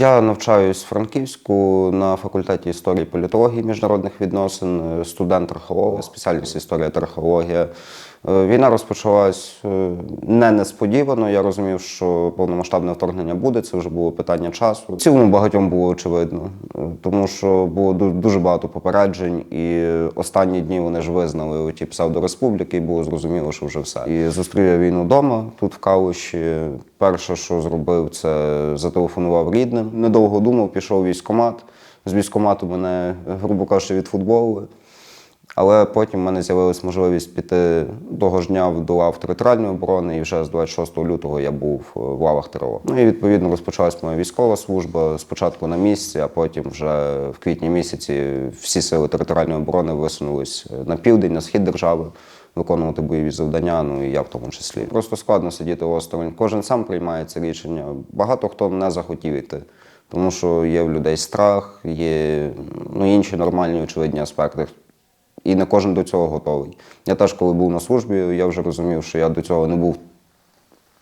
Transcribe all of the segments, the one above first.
Я навчаюсь в Франківську на факультеті історії політології міжнародних відносин, студент археолога, спеціальність історія та археологія. Е, Війна розпочалась е, не несподівано. Я розумів, що повномасштабне вторгнення буде. Це вже було питання часу. В цілому багатьом було очевидно, е, тому що було дуже багато попереджень, і останні дні вони ж визнали ті псевдореспубліки, і було зрозуміло, що вже все. І зустрів я війну вдома тут в Калуші. Перше, що зробив, це зателефонував рідним. Недовго думав, пішов військкомат. З військкомату мене, грубо кажучи, відфутболили. Але потім в мене з'явилась можливість піти того ж дня до лав територіальної оборони, і вже з 26 лютого я був е, в лавах ТРО. Ну і відповідно розпочалась моя військова служба. Спочатку на місці, а потім вже в квітні місяці всі сили територіальної оборони висунулись на південь, на схід держави. Виконувати бойові завдання, ну і я в тому числі. Просто складно сидіти осторонь. Кожен сам приймає це рішення. Багато хто не захотів іти, тому що є в людей страх, є ну, інші нормальні очевидні аспекти. І не кожен до цього готовий. Я теж, коли був на службі, я вже розумів, що я до цього не був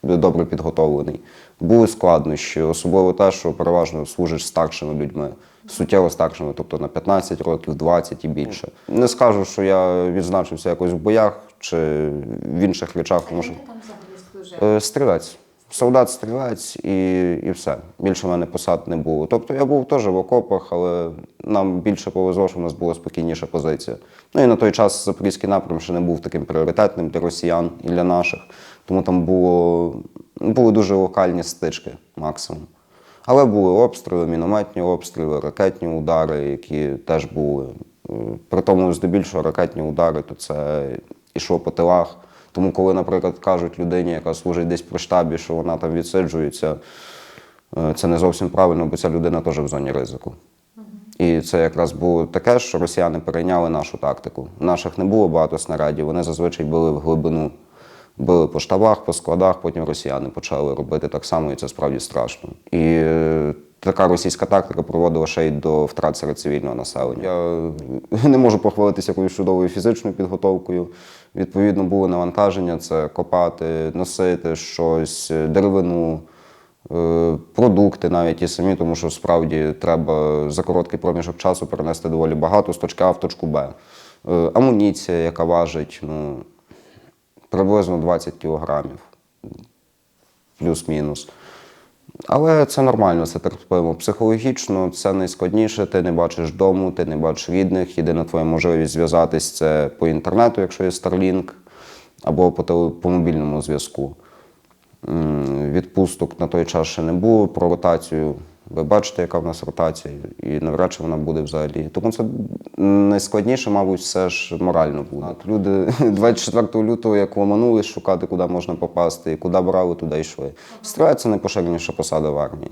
добре підготовлений. Були складнощі, особливо те, що переважно служиш старшими людьми, суттєво старшими, тобто на 15 років, 20 і більше. Не скажу, що я відзначився якось в боях чи в інших речах, тому що? Е, Стрілець. Солдат стрілець і, і все. Більше в мене посад не було. Тобто я був теж в окопах, але нам більше повезло, що в нас була спокійніша позиція. Ну і на той час Запорізький напрям ще не був таким пріоритетним для росіян і для наших. Тому там було, були дуже локальні стички максимум. Але були обстріли, мінометні обстріли, ракетні удари, які теж були. Е, При тому, здебільшого, ракетні удари, то це йшло по тилах. Тому, коли, наприклад, кажуть людині, яка служить десь при штабі, що вона там відсиджується, е, це не зовсім правильно, бо ця людина теж в зоні ризику. І це якраз було таке, що росіяни перейняли нашу тактику. Наших не було багато снарядів, вони зазвичай били в глибину. Били по штабах, по складах, потім росіяни почали робити так само, і це справді страшно. І е, така російська тактика проводила ще й до втрат серед цивільного населення. Я не можу похвалитися якоюсь чудовою фізичною підготовкою. Відповідно, було навантаження: це копати, носити щось, деревину. Е, Продукти навіть ті самі, тому що справді треба за короткий проміжок часу перенести доволі багато з точки А в точку Б. Е, Амуніція, яка важить ну, приблизно 20 кілограмів, плюс-мінус. Але це нормально, це терпимо. Психологічно це найскладніше. Ти не бачиш дому, ти не бачиш рідних. Єдина твоя можливість зв'язатись це по інтернету, якщо є Starlink, або по, теле- по мобільному зв'язку. Відпусток на той час ще не було. Про ротацію ви бачите, яка в нас ротація, і навряд чи вона буде взагалі. Тому це найскладніше, мабуть, все ж морально буде. Люди 24 лютого, як ломанулись шукати, куди можна попасти, і куди брали, туди йшли. Стріляють це найпоширеніша посада в армії.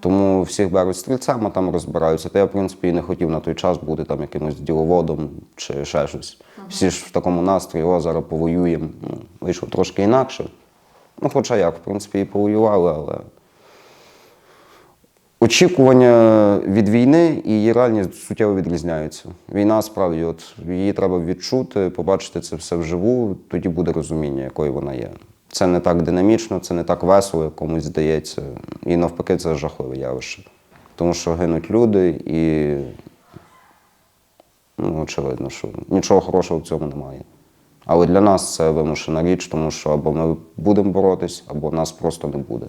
Тому всіх беруть стрільцем, а там розбираються. Та я, в принципі, і не хотів на той час бути там якимось діловодом чи ще щось. Всі ж в такому настрої, о, зараз повоюємо. Ну, вийшло трошки інакше. Ну, хоча як, в принципі, і повоювали, але. Очікування від війни і її реальність суттєво відрізняються. Війна справді, от її треба відчути, побачити це все вживу, тоді буде розуміння, якою вона є. Це не так динамічно, це не так весело, як комусь здається. І навпаки, це жахливе явище. Тому що гинуть люди, і ну, очевидно, що нічого хорошого в цьому немає. Але для нас це вимушена річ, тому що або ми будемо боротись, або нас просто не буде.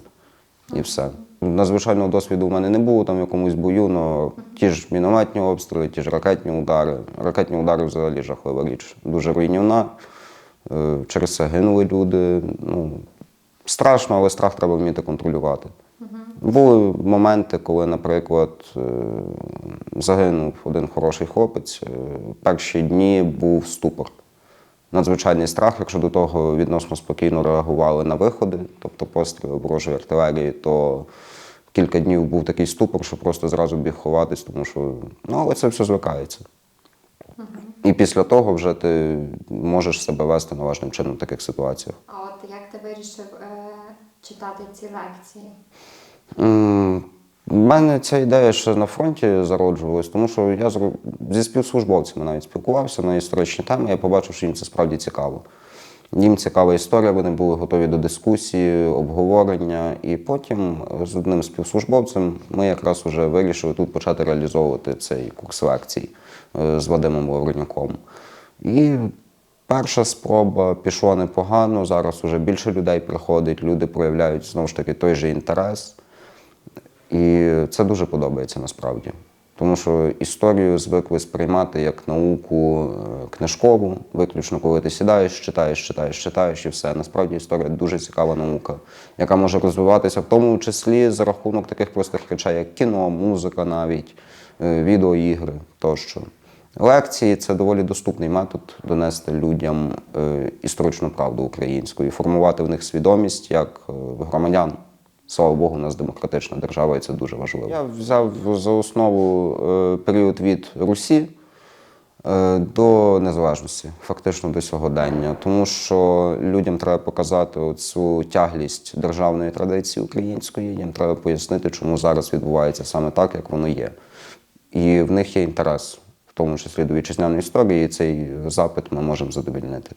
І все. Надзвичайного досвіду в мене не було там в якомусь бою, але ті ж мінометні обстріли, ті ж ракетні удари. Ракетні удари взагалі жахлива річ. Дуже руйнівна. Е, Через це гинули люди. Ну, страшно, але страх треба вміти контролювати. Були моменти, коли, наприклад, е, загинув один хороший хлопець. Е, Перші дні був ступор. Надзвичайний страх, якщо до того відносно спокійно реагували на виходи, тобто постріли ворожої артилерії, то кілька днів був такий ступор, що просто зразу біг ховатись, тому що ну, але це все звикається. І після того вже ти можеш себе вести належним чином в таких ситуаціях. А от як ти вирішив е, читати ці лекції? Мене ця ідея ще на фронті зароджувалась, тому що я зі співслужбовцями навіть спілкувався на історичні теми, я побачив, що їм це справді цікаво. Їм цікава історія, вони були готові до дискусії, обговорення. І потім з одним співслужбовцем ми якраз вже вирішили тут почати реалізовувати цей курс лекцій е, з Вадимом Лавренюком. І перша спроба пішла непогано. Зараз вже більше людей приходить, люди проявляють знову ж таки той же інтерес. І це дуже подобається насправді. Тому що історію звикли сприймати як науку е, книжкову, виключно коли ти сідаєш, читаєш, читаєш, читаєш і все. Насправді історія дуже цікава наука, яка може розвиватися в тому числі за рахунок таких простих речей, як кіно, музика, навіть е, відеоігри тощо. Лекції це доволі доступний метод донести людям е, історичну правду українську і формувати в них свідомість як громадян. Слава Богу, у нас демократична держава, і це дуже важливо. Я взяв за основу е, період від Русі е, до незалежності, фактично до сьогодення. Тому що людям треба показати цю тяглість державної традиції української, їм треба пояснити, чому зараз відбувається саме так, як воно є. І в них є інтерес, в тому числі до вітчизняної історії, і цей запит ми можемо задовільнити.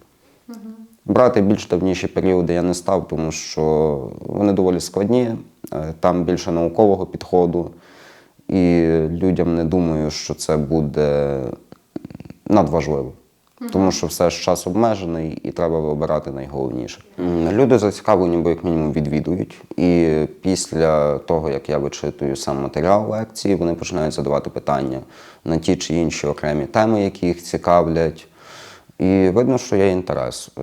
Брати більш давніші періоди я не став, тому що вони доволі складні, е, там більше наукового підходу, і людям не думаю, що це буде надважливо. Тому що все ж час обмежений і треба вибирати найголовніше. Люди зацікавлені, бо як мінімум відвідують. І після того, як я вичитую сам матеріал лекції, вони починають задавати питання на ті чи інші окремі теми, які їх цікавлять. І видно, що є інтерес. Е,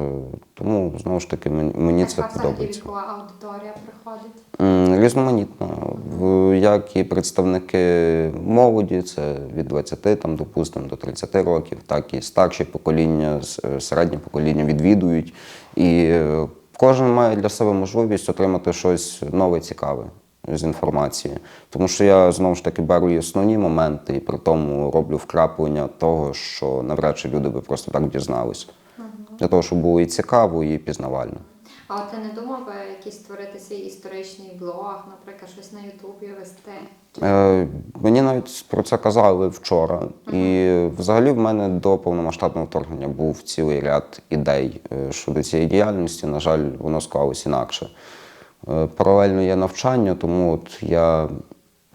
Тому знову ж таки мені, мені це подобається. вікова аудиторія приходить? Різноманітно. Як і представники молоді, це від 20, там, допустимо, до 30 років, так і старші покоління, е, середнє покоління відвідують. І е, кожен має для себе можливість отримати щось нове, цікаве з інформації. Тому що я знову ж таки беру і основні моменти, і при тому роблю вкраплення того, що навряд чи люди би просто так дізналися. Для того, щоб було і цікаво, і пізнавально. А от ти не думав би якийсь створити свій історичний блог, наприклад, щось на Ютубі вести? Е, мені навіть про це казали вчора. І взагалі в мене до повномасштабного вторгнення був цілий ряд ідей е, щодо цієї діяльності. На жаль, воно склалось інакше. Е, Паралельно є навчання, тому от я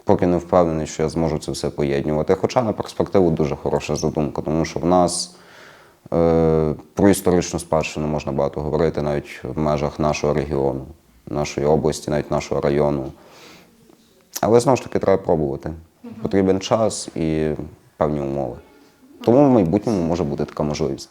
поки не впевнений, що я зможу це все поєднувати. Хоча на перспективу дуже хороша задумка, тому що в нас е, про історичну спадщину можна багато говорити навіть в межах нашого регіону, нашої області, навіть нашого району. Але знову ж таки треба пробувати. Потрібен час і певні умови. Тому в майбутньому може бути така можливість.